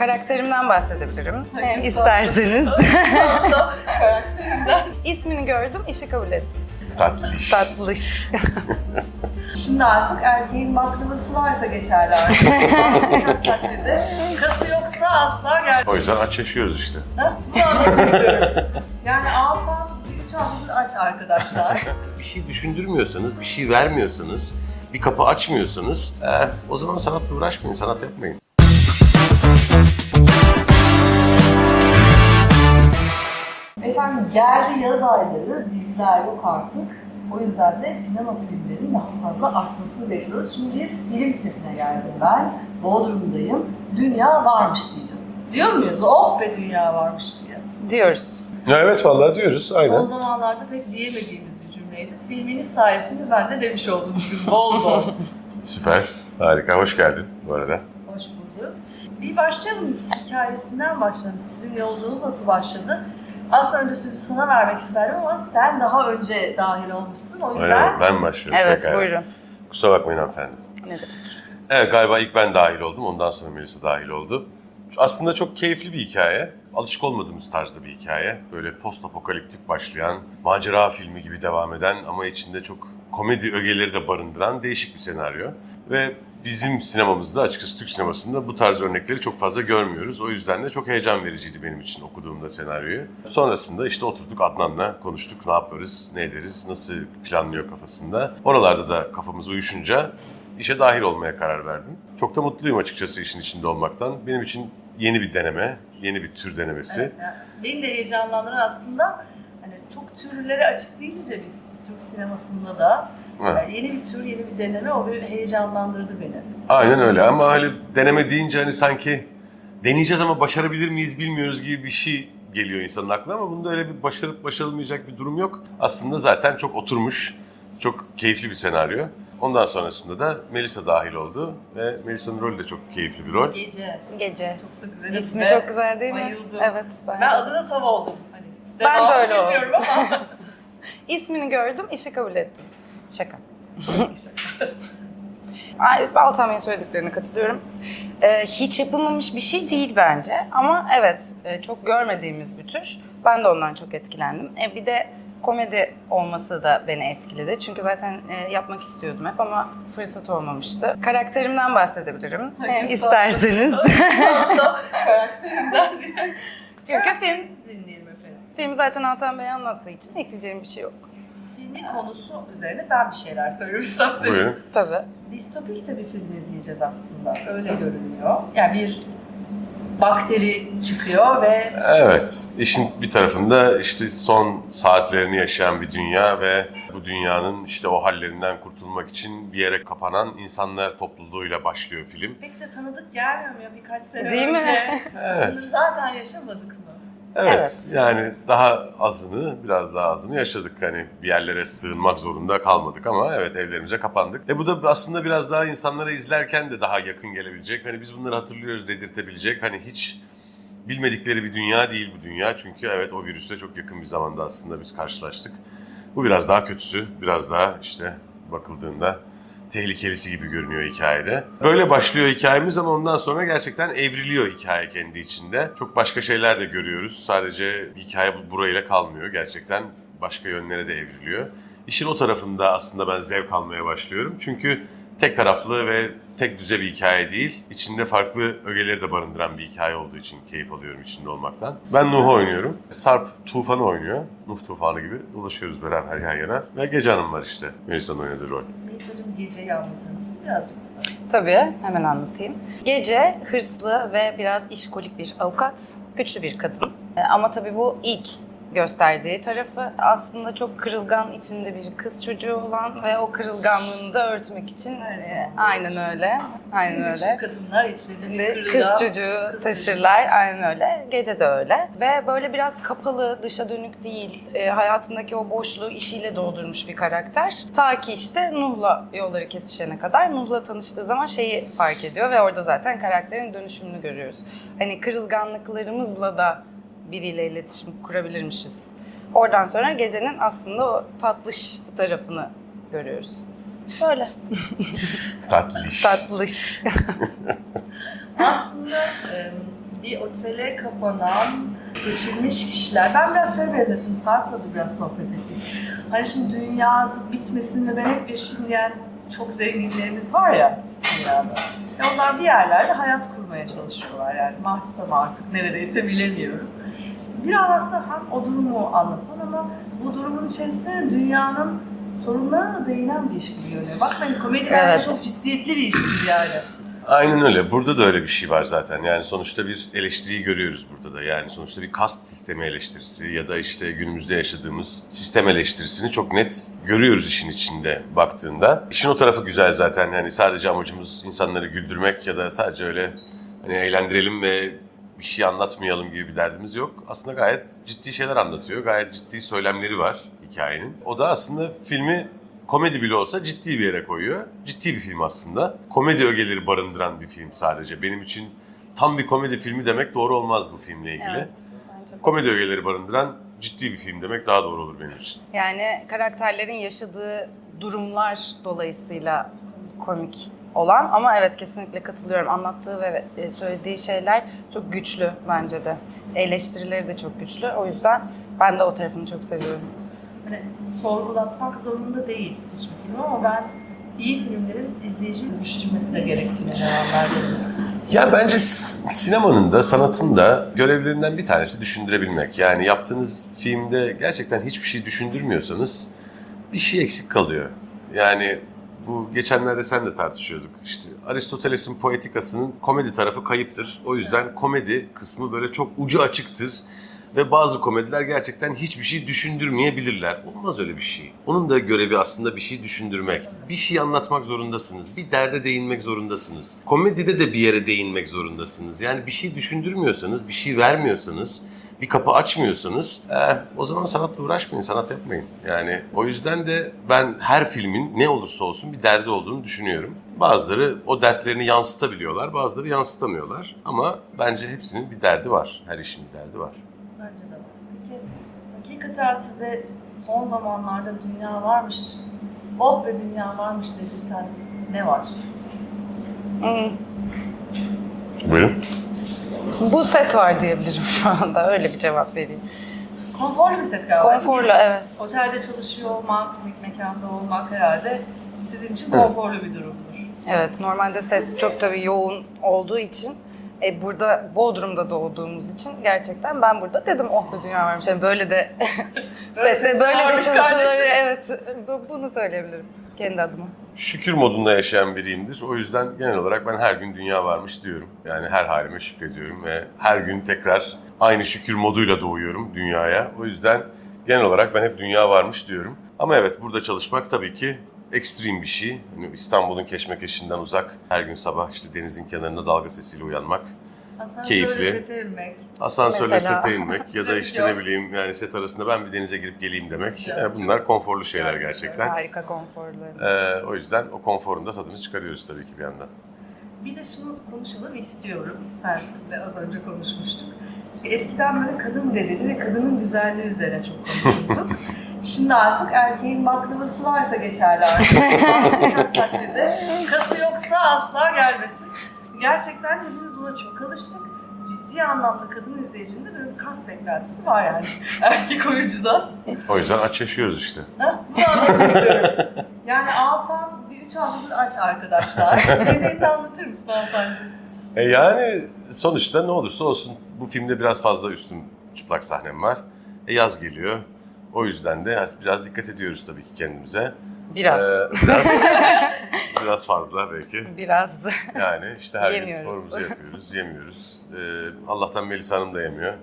Karakterimden bahsedebilirim. Hem isterseniz. İsmini gördüm, işi kabul ettim. Tatlış. Tatlış. Şimdi artık erkeğin baklavası varsa geçerli artık. Kası yoksa asla gel. O yüzden aç yaşıyoruz işte. Ha? Bunu anlatmak istiyorum. Yani Altan 3 haftadır aç arkadaşlar. Bir şey düşündürmüyorsanız, bir şey vermiyorsanız, bir kapı açmıyorsanız eh, o zaman sanatla uğraşmayın, sanat yapmayın. Geldi yaz ayları, diziler yok artık. O yüzden de sinema filmlerinin daha fazla artmasını bekliyoruz. Şimdi bir film setine geldim ben. Bodrum'dayım. Dünya varmış diyeceğiz. Diyor muyuz? Oh be dünya varmış diye. Diyoruz. Evet vallahi diyoruz, Son zamanlarda pek diyemediğimiz bir cümleydi. Filminiz sayesinde ben de demiş oldum bugün bol bol. Süper, harika. Hoş geldin bu arada. Hoş bulduk. Bir başlayalım. Hikayesinden başlayalım. Sizin yolculuğunuz nasıl başladı? Aslında önce sözü sana vermek isterdim ama sen daha önce dahil olmuşsun. O Öyle yüzden mi? Ben başlıyorum? Evet, Pekala. buyurun. Kusura bakmayın hanımefendi. Ne demek? Evet galiba ilk ben dahil oldum. Ondan sonra Melisa dahil oldu. Aslında çok keyifli bir hikaye. Alışık olmadığımız tarzda bir hikaye. Böyle post apokaliptik başlayan, macera filmi gibi devam eden ama içinde çok komedi ögeleri de barındıran değişik bir senaryo. Ve bizim sinemamızda açıkçası Türk sinemasında bu tarz örnekleri çok fazla görmüyoruz. O yüzden de çok heyecan vericiydi benim için okuduğumda senaryoyu. Sonrasında işte oturduk Adnan'la konuştuk ne yaparız, ne ederiz, nasıl planlıyor kafasında. Oralarda da kafamız uyuşunca işe dahil olmaya karar verdim. Çok da mutluyum açıkçası işin içinde olmaktan. Benim için yeni bir deneme, yeni bir tür denemesi. Evet, yani beni de heyecanlandıran aslında hani çok türlere açık değiliz ya biz Türk sinemasında da. Yani yeni bir tür, yeni bir deneme o bir heyecanlandırdı beni. Aynen öyle ama hani deneme deyince hani sanki deneyeceğiz ama başarabilir miyiz bilmiyoruz gibi bir şey geliyor insanın aklına ama bunda öyle bir başarıp başarılmayacak bir durum yok. Aslında zaten çok oturmuş, çok keyifli bir senaryo. Ondan sonrasında da Melisa dahil oldu ve Melisa'nın rolü de çok keyifli bir rol. Gece. Gece. Çok da güzel. İsmi çok güzel değil mi? Bayıldım. Evet. Bence. Ben adına tav oldum. Hani Ben de öyle oldum. ama. İsmini gördüm, işi kabul ettim. Şaka. Bey'in söylediklerine katılıyorum. Ee, hiç yapılmamış bir şey değil bence. Ama evet, e, çok görmediğimiz bir tür. Ben de ondan çok etkilendim. E, bir de komedi olması da beni etkiledi. Çünkü zaten e, yapmak istiyordum hep ama fırsat olmamıştı. Karakterimden bahsedebilirim. Hem isterseniz. Karakterimden. Çünkü film, Dinleyelim efendim. film zaten Altan Bey anlattığı için ekleyeceğim bir şey yok. Filmin konusu üzerine ben bir şeyler söylüyorum isterseniz. Buyurun. Tabii. Distopik de bir film izleyeceğiz aslında. Öyle görünüyor. Yani bir bakteri çıkıyor ve Evet, işin bir tarafında işte son saatlerini yaşayan bir dünya ve bu dünyanın işte o hallerinden kurtulmak için bir yere kapanan insanlar topluluğuyla başlıyor film. pek de tanıdık gelmiyor mu ya birkaç sene Değil mi? önce? Bunu Evet. zaten yaşamadık mı? Evet, Evet. yani daha azını, biraz daha azını yaşadık. Hani bir yerlere sığınmak zorunda kalmadık ama evet evlerimize kapandık. E bu da aslında biraz daha insanlara izlerken de daha yakın gelebilecek. Hani biz bunları hatırlıyoruz dedirtebilecek. Hani hiç bilmedikleri bir dünya değil bu dünya. Çünkü evet o virüsle çok yakın bir zamanda aslında biz karşılaştık. Bu biraz daha kötüsü, biraz daha işte bakıldığında tehlikelisi gibi görünüyor hikayede. Böyle başlıyor hikayemiz ama ondan sonra gerçekten evriliyor hikaye kendi içinde. Çok başka şeyler de görüyoruz. Sadece hikaye bu- burayla kalmıyor. Gerçekten başka yönlere de evriliyor. İşin o tarafında aslında ben zevk almaya başlıyorum. Çünkü tek taraflı ve tek düze bir hikaye değil. İçinde farklı ögeleri de barındıran bir hikaye olduğu için keyif alıyorum içinde olmaktan. Ben Nuh'u oynuyorum. Sarp Tufan'ı oynuyor. Nuh Tufanı gibi dolaşıyoruz beraber yan yana. Ve Gece Hanım var işte. Melisa'nın oynadığı rol. Melisa'cığım geceyi anlatır mısın birazcık? Tabii, hemen anlatayım. Gece hırslı ve biraz işkolik bir avukat, güçlü bir kadın. E, Ama tabii bu ilk gösterdiği tarafı aslında çok kırılgan içinde bir kız çocuğu olan ve o kırılganlığını da örtmek için e, aynen öyle. Aynen öyle. kadınlar içinde bir Ve kırılgan. kız çocuğu kız taşırlar. çocuğu. Aynen öyle. Gece de öyle. Ve böyle biraz kapalı, dışa dönük değil. e, hayatındaki o boşluğu işiyle doldurmuş bir karakter. Ta ki işte Nuh'la yolları kesişene kadar. Nuh'la tanıştığı zaman şeyi fark ediyor ve orada zaten karakterin dönüşümünü görüyoruz. Hani kırılganlıklarımızla da biriyle iletişim kurabilirmişiz. Oradan sonra gecenin aslında o tatlış tarafını görüyoruz. Böyle. Tatlış. Tatlış. Aslında e, bir otele kapanan seçilmiş kişiler. Ben biraz şöyle benzettim, Sarp'la da biraz sohbet ettik. Hani şimdi dünya bitmesin ve ben hep yaşayayım diyen çok zenginlerimiz var ya dünyada. Ve onlar bir yerlerde hayat kurmaya çalışıyorlar yani. Mars'ta mı artık neredeyse bilemiyorum. Biraz aslında hem o durumu anlatan ama bu durumun içerisinde de dünyanın sorunlarına da değinen bir iş gibi görünüyor. Bak hani komedi Evet. çok ciddiyetli bir iştir yani. Aynen öyle. Burada da öyle bir şey var zaten. Yani sonuçta bir eleştiriyi görüyoruz burada da. Yani sonuçta bir kast sistemi eleştirisi ya da işte günümüzde yaşadığımız sistem eleştirisini çok net görüyoruz işin içinde baktığında. İşin o tarafı güzel zaten. Yani sadece amacımız insanları güldürmek ya da sadece öyle hani eğlendirelim ve bir şey anlatmayalım gibi bir derdimiz yok. Aslında gayet ciddi şeyler anlatıyor. Gayet ciddi söylemleri var hikayenin. O da aslında filmi komedi bile olsa ciddi bir yere koyuyor. Ciddi bir film aslında. Komedi ögeleri barındıran bir film sadece. Benim için tam bir komedi filmi demek doğru olmaz bu filmle ilgili. Evet. Bence. Komedi ögeleri barındıran ciddi bir film demek daha doğru olur benim için. Yani karakterlerin yaşadığı durumlar dolayısıyla komik olan ama evet kesinlikle katılıyorum. Anlattığı ve e, söylediği şeyler çok güçlü bence de. Eleştirileri de çok güçlü. O yüzden ben de o tarafını çok seviyorum. Hani sorgulatmak zorunda değil hiçbir film ama ben iyi filmlerin izleyiciyi dönüştürmesi de gerektiğine devam Ya bence sinemanın da sanatın da görevlerinden bir tanesi düşündürebilmek. Yani yaptığınız filmde gerçekten hiçbir şey düşündürmüyorsanız bir şey eksik kalıyor. Yani bu geçenlerde sen de tartışıyorduk. İşte Aristoteles'in poetikasının komedi tarafı kayıptır. O yüzden komedi kısmı böyle çok ucu açıktır. Ve bazı komediler gerçekten hiçbir şey düşündürmeyebilirler. Olmaz öyle bir şey. Onun da görevi aslında bir şey düşündürmek. Bir şey anlatmak zorundasınız. Bir derde değinmek zorundasınız. Komedide de bir yere değinmek zorundasınız. Yani bir şey düşündürmüyorsanız, bir şey vermiyorsanız, bir kapı açmıyorsanız eh, o zaman sanatla uğraşmayın, sanat yapmayın. Yani o yüzden de ben her filmin ne olursa olsun bir derdi olduğunu düşünüyorum. Bazıları o dertlerini yansıtabiliyorlar, bazıları yansıtamıyorlar. Ama bence hepsinin bir derdi var. Her işin bir derdi var. Bence de var. Peki hakikaten size son zamanlarda dünya varmış, oh be dünya varmış dedirten ne var? Hmm. Buyurun. Bu set var diyebilirim şu anda. Öyle bir cevap vereyim. Konforlu bir set galiba. Konforlu evet. Otelde çalışıyor olmak, bir mekanda olmak herhalde sizin için konforlu bir durumdur. Evet, normalde set çok tabii yoğun olduğu için e, burada Bodrum'da doğduğumuz için gerçekten ben burada dedim oh be dünya varmış. Yani böyle de sette böyle de çalışılır. Evet, bu- bunu söyleyebilirim kendi adıma. Şükür modunda yaşayan biriyimdir. O yüzden genel olarak ben her gün dünya varmış diyorum. Yani her halime şükrediyorum ve her gün tekrar aynı şükür moduyla doğuyorum dünyaya. O yüzden genel olarak ben hep dünya varmış diyorum. Ama evet burada çalışmak tabii ki ekstrem bir şey. Yani İstanbul'un keşmekeşinden uzak. Her gün sabah işte denizin kenarında dalga sesiyle uyanmak. Asansörle Keyifli. sete inmek. Asansörle Mesela. sete inmek ya da işte ne bileyim yani set arasında ben bir denize girip geleyim demek. Yani bunlar konforlu şeyler Gerçekten. Harika konforlu. Ee, o yüzden o konforun da tadını çıkarıyoruz tabii ki bir yandan. Bir de şunu konuşalım istiyorum. Senle az önce konuşmuştuk. Eskiden böyle kadın bedeni ve kadının güzelliği üzerine çok konuşurduk. Şimdi artık erkeğin baklavası varsa geçerli artık. Takdirde kası yoksa asla gelmesin. Gerçekten hepimiz buna çok alıştık. Ciddi anlamda kadın izleyicinin de böyle bir kas beklentisi var yani erkek oyuncudan. O yüzden aç yaşıyoruz işte. Ha? Bunu anlatmak istiyorum. Yani Altan bir üç haftadır aç arkadaşlar. Nedenini anlatır mısın Altancığım? E yani sonuçta ne olursa olsun bu filmde biraz fazla üstüm çıplak sahnem var. E yaz geliyor. O yüzden de biraz dikkat ediyoruz tabii ki kendimize. Biraz. Ee, biraz, biraz fazla belki. Biraz. Yani işte her gün Yemiyoruz. sporumuzu yapıyoruz, yemiyoruz. Ee, Allah'tan Melisa Hanım da yemiyor.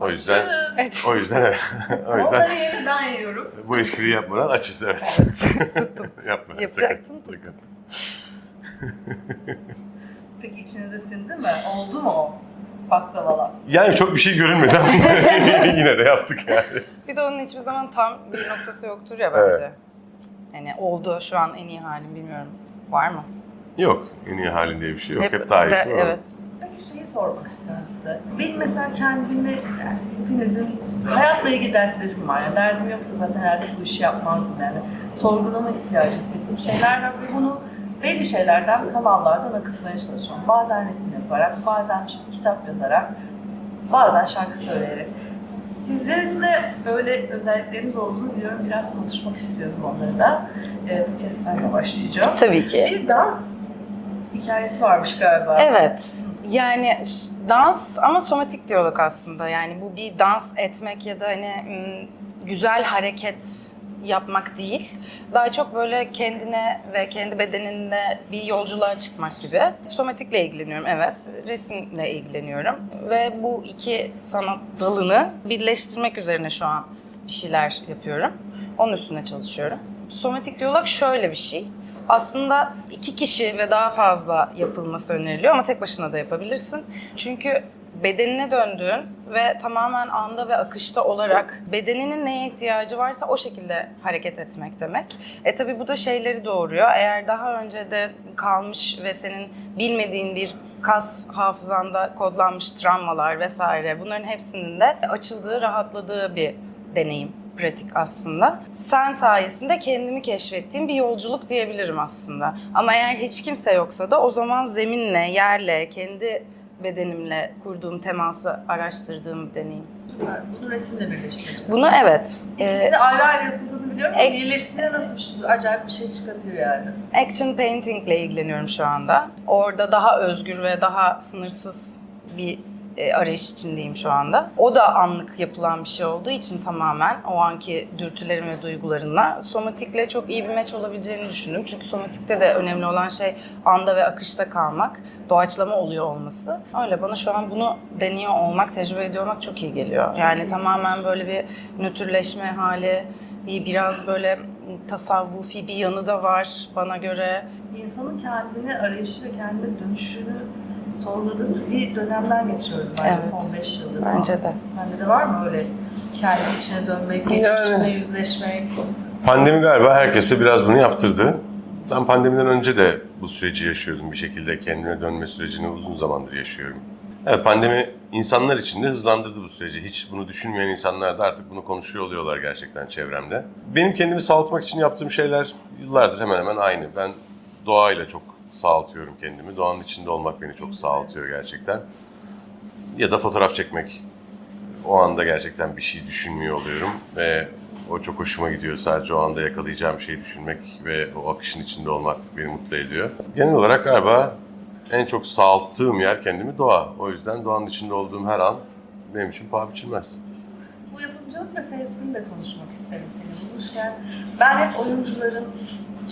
O yüzden, Açız. o yüzden, o yüzden Onları yeni ben yiyorum. bu espriyi yapmadan açız evet. Tuttum. Yapma. Yapacaktım. sakın, sakın. Peki içinize sindi mi? Oldu mu o baklavalar? Yani çok bir şey görünmedi ama yine de yaptık yani. Bir de onun hiçbir zaman tam bir noktası yoktur ya bence. Yani oldu şu an en iyi halim bilmiyorum. Var mı? Yok, en iyi halin diye bir şey yok. Hep, daha de- iyisi var. Evet. Peki şeyi sormak istiyorum size. Benim mesela kendimi, yani hepimizin hayatla ilgili dertlerim var. Yani derdim yoksa zaten herhalde bu işi yapmazdım yani. Sorgulama ihtiyacı hissettiğim şeyler var ve bunu belli şeylerden, kanallardan akıtmaya çalışıyorum. Bazen resim yaparak, bazen kitap yazarak, bazen şarkı söyleyerek. Sizlerin de böyle özellikleriniz olduğunu biliyorum. Biraz konuşmak istiyorum onları da. Ee, bu kez senle başlayacağım. Tabii ki. Bir dans hikayesi varmış galiba. Evet. Yani dans ama somatik diyalog aslında. Yani bu bir dans etmek ya da hani ım, güzel hareket yapmak değil. Daha çok böyle kendine ve kendi bedeninde bir yolculuğa çıkmak gibi. Somatikle ilgileniyorum evet. Resimle ilgileniyorum. Ve bu iki sanat dalını birleştirmek üzerine şu an bir şeyler yapıyorum. Onun üstüne çalışıyorum. Somatik diyalog şöyle bir şey. Aslında iki kişi ve daha fazla yapılması öneriliyor ama tek başına da yapabilirsin. Çünkü bedenine döndüğün ve tamamen anda ve akışta olarak bedeninin neye ihtiyacı varsa o şekilde hareket etmek demek. E tabi bu da şeyleri doğuruyor. Eğer daha önce de kalmış ve senin bilmediğin bir kas hafızanda kodlanmış travmalar vesaire bunların hepsinin de açıldığı, rahatladığı bir deneyim pratik aslında. Sen sayesinde kendimi keşfettiğim bir yolculuk diyebilirim aslında. Ama eğer hiç kimse yoksa da o zaman zeminle, yerle, kendi bedenimle kurduğum teması araştırdığım deneyim. Süper. Bunu resimle birleştireceğiz. Bunu evet, İkisi de ayrı ayrı yapıldığını biliyorum ek- birleştiğinde nasıl bir şey, acayip bir şey çıkabiliyor yani. action painting ile ilgileniyorum şu anda. Orada daha özgür ve daha sınırsız bir e, arayış içindeyim şu anda. O da anlık yapılan bir şey olduğu için tamamen o anki dürtülerim ve duygularımla somatikle çok iyi bir meç olabileceğini düşündüm. Çünkü somatikte de önemli olan şey anda ve akışta kalmak, doğaçlama oluyor olması. Öyle bana şu an bunu deniyor olmak, tecrübe ediyor olmak çok iyi geliyor. Yani tamamen böyle bir nötrleşme hali, bir biraz böyle tasavvufi bir yanı da var bana göre. İnsanın kendini arayışı ve kendine dönüşünü sorguladığımız bir dönemden geçiyoruz bence Evet. son 5 yıldır. Bence de. Sende de var mı öyle kendi içine dönmek, geçmişine yüzleşmek? Pandemi galiba herkese biraz bunu yaptırdı. Ben pandemiden önce de bu süreci yaşıyordum bir şekilde. Kendime dönme sürecini uzun zamandır yaşıyorum. Evet pandemi insanlar için de hızlandırdı bu süreci. Hiç bunu düşünmeyen insanlar da artık bunu konuşuyor oluyorlar gerçekten çevremde. Benim kendimi sağaltmak için yaptığım şeyler yıllardır hemen hemen aynı. Ben doğayla çok sağaltıyorum kendimi. Doğanın içinde olmak beni çok sağaltıyor gerçekten. Ya da fotoğraf çekmek. O anda gerçekten bir şey düşünmüyor oluyorum ve o çok hoşuma gidiyor. Sadece o anda yakalayacağım şeyi düşünmek ve o akışın içinde olmak beni mutlu ediyor. Genel olarak galiba en çok sağalttığım yer kendimi doğa. O yüzden doğanın içinde olduğum her an benim için paha biçilmez. Bu yapımcılık meselesini de konuşmak isterim seni bulmuşken. Ben hep oyuncuların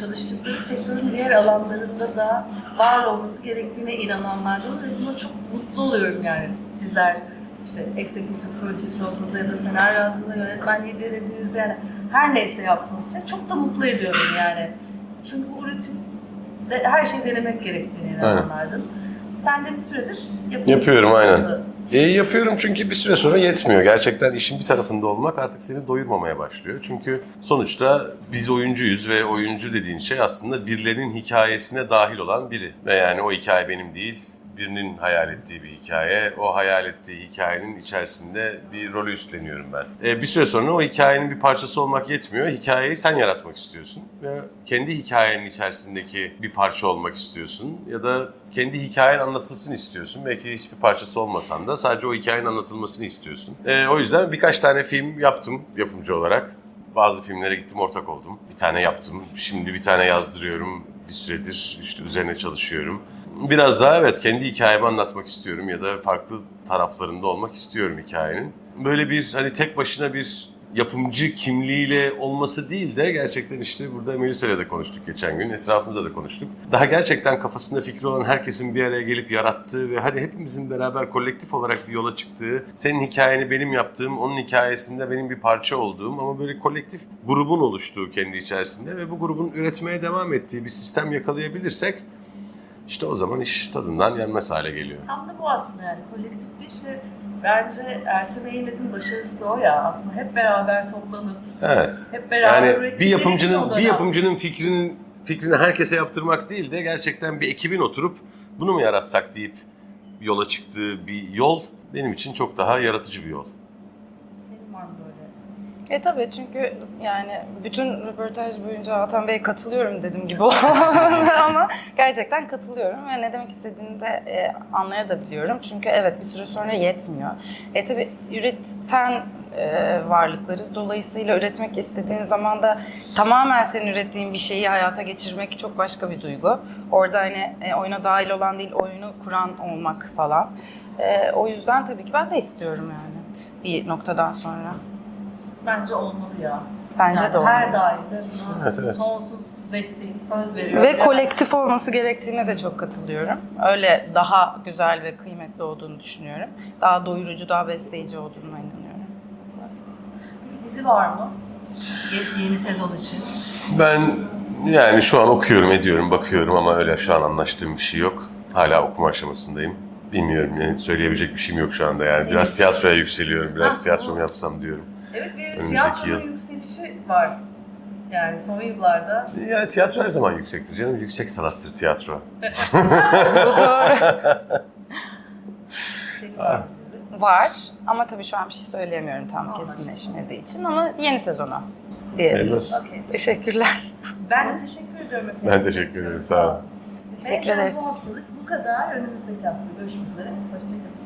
çalıştıkları sektörün diğer alanlarında da var olması gerektiğine inananlardanım ve buna çok mutlu oluyorum yani. Sizler işte executive producer olduğunuzda ya da senaryo yazdığınızda, yönetmenliği denediğinizde yani her neyse yaptığınız için çok da mutlu ediyorum yani. Çünkü bu üretimde her şeyi denemek gerektiğine inananlardan. Sen de bir süredir yapıyorsun. Yapıyorum, aynen. E, yapıyorum çünkü bir süre sonra yetmiyor. Gerçekten işin bir tarafında olmak artık seni doyurmamaya başlıyor. Çünkü sonuçta biz oyuncuyuz ve oyuncu dediğin şey aslında birilerinin hikayesine dahil olan biri. Ve yani o hikaye benim değil, birinin hayal ettiği bir hikaye. O hayal ettiği hikayenin içerisinde bir rolü üstleniyorum ben. E, bir süre sonra o hikayenin bir parçası olmak yetmiyor. Hikayeyi sen yaratmak istiyorsun. Ve kendi hikayenin içerisindeki bir parça olmak istiyorsun. Ya da kendi hikayen anlatılsın istiyorsun. Belki hiçbir parçası olmasan da sadece o hikayenin anlatılmasını istiyorsun. E, o yüzden birkaç tane film yaptım yapımcı olarak. Bazı filmlere gittim ortak oldum. Bir tane yaptım. Şimdi bir tane yazdırıyorum. Bir süredir işte üzerine çalışıyorum. Biraz daha evet kendi hikayemi anlatmak istiyorum ya da farklı taraflarında olmak istiyorum hikayenin. Böyle bir hani tek başına bir yapımcı kimliğiyle olması değil de gerçekten işte burada Melisa ile de konuştuk geçen gün, etrafımızda da konuştuk. Daha gerçekten kafasında fikri olan herkesin bir araya gelip yarattığı ve hadi hepimizin beraber kolektif olarak bir yola çıktığı, senin hikayeni benim yaptığım, onun hikayesinde benim bir parça olduğum ama böyle kolektif grubun oluştuğu kendi içerisinde ve bu grubun üretmeye devam ettiği bir sistem yakalayabilirsek işte o zaman iş tadından yenmez hale geliyor. Tam da bu aslında yani kolektif bir iş ve bence Ertem Eğilmez'in başarısı da o ya aslında hep beraber toplanıp Evet. hep beraber Yani bir yapımcının bir yapımcının fikrinin fikrini herkese yaptırmak değil de gerçekten bir ekibin oturup bunu mu yaratsak deyip yola çıktığı bir yol benim için çok daha yaratıcı bir yol. Senin var mı böyle? E tabii çünkü yani bütün röportaj boyunca Hakan Bey katılıyorum dedim gibi ama gerçekten katılıyorum ve ne demek istediğini de e, anlayabiliyorum. Çünkü evet bir süre sonra yetmiyor. E tabii üreten e, varlıklarız. Dolayısıyla üretmek istediğin zaman da tamamen senin ürettiğin bir şeyi hayata geçirmek çok başka bir duygu. Orada hani e, oyuna dahil olan değil, oyunu kuran olmak falan. E, o yüzden tabii ki ben de istiyorum yani bir noktadan sonra. Bence olmalı ya. Bence Yani de Her olmalı. daim de Evet, evet. sonsuz desteğim, söz veriyorum. Ve kolektif olması gerektiğine de çok katılıyorum. Öyle daha güzel ve kıymetli olduğunu düşünüyorum. Daha doyurucu, daha besleyici olduğuna inanıyorum. Bir dizi var mı? Yeni, sezon için. Ben yani şu an okuyorum, ediyorum, bakıyorum ama öyle şu an anlaştığım bir şey yok. Hala okuma aşamasındayım. Bilmiyorum yani söyleyebilecek bir şeyim yok şu anda yani. Biraz Evet. tiyatroya yükseliyorum, biraz tiyatro mu yapsam diyorum. Evet bir Önümüzdeki tiyatronun yıl. yükselişi var. Yani son yıllarda. Yani tiyatro her zaman yüksektir canım. Yüksek sanattır tiyatro. Bu doğru. Şey var ama tabii şu an bir şey söyleyemiyorum tam Anlaştık. kesinleşmediği için ama yeni sezona diyelim. Okey. Teşekkürler. Ben de teşekkür ediyorum efendim. Ben teşekkür ederim, sağ olun. Teşekkür ederiz. Bu haftalık bu kadar. Önümüzdeki hafta görüşmek üzere. Hoşçakalın.